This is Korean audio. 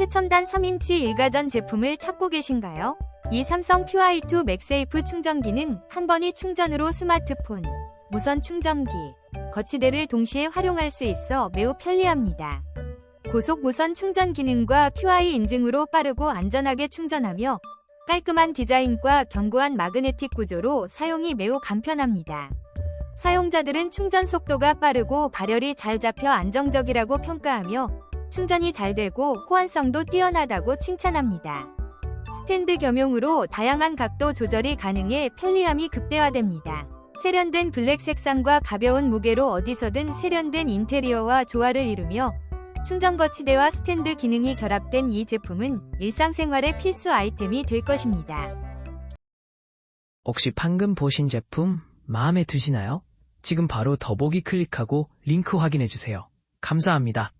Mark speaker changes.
Speaker 1: 최첨단 3인치 일가전 제품을 찾고 계신가요? 이 삼성 QI2 맥세이프 충전기는 한 번이 충전으로 스마트폰, 무선 충전기, 거치대를 동시에 활용할 수 있어 매우 편리합니다. 고속 무선 충전 기능과 QI 인증으로 빠르고 안전하게 충전하며 깔끔한 디자인과 견고한 마그네틱 구조로 사용이 매우 간편합니다. 사용자들은 충전 속도가 빠르고 발열이 잘 잡혀 안정적이라고 평가하며 충전이 잘 되고 호환성도 뛰어나다고 칭찬합니다. 스탠드 겸용으로 다양한 각도 조절이 가능해 편리함이 극대화됩니다. 세련된 블랙 색상과 가벼운 무게로 어디서든 세련된 인테리어와 조화를 이루며 충전 거치대와 스탠드 기능이 결합된 이 제품은 일상생활의 필수 아이템이 될 것입니다.
Speaker 2: 혹시 방금 보신 제품 마음에 드시나요? 지금 바로 더보기 클릭하고 링크 확인해 주세요. 감사합니다.